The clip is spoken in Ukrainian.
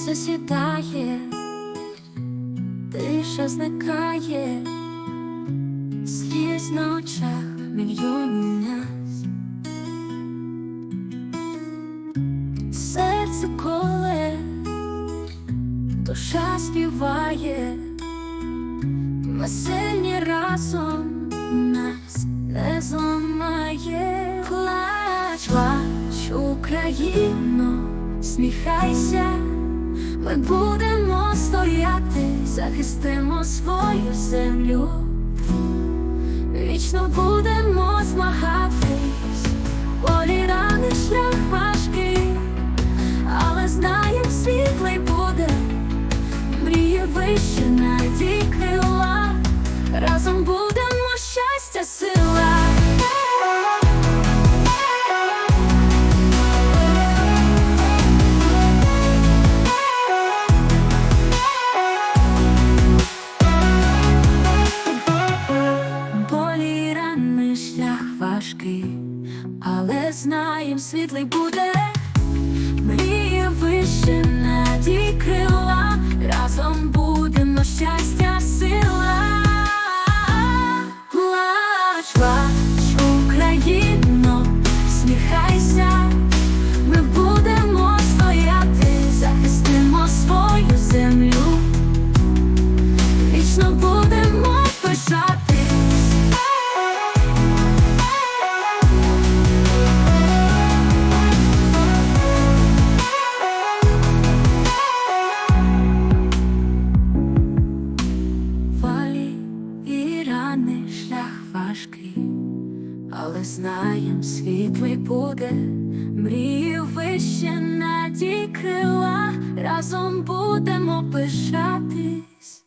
сонце сідає, тиша зникає, сліз на очах мільйонів нас. Серце коле, душа співає, ми сильні разом нас не зламає. Плач, плач, Україно, сміхайся, ми будемо стояти, захистимо свою землю, вічно будемо змагатись, болі рани шлях важкий, але знаєм, світлий буде, мріє вище надій крила, разом важкий, але знаєм, світлий буде. Мріє вище надій крила, разом будемо щастя, сила. Але знаєм, світлий буде, мрію вище надій крила, разом будемо пишатись.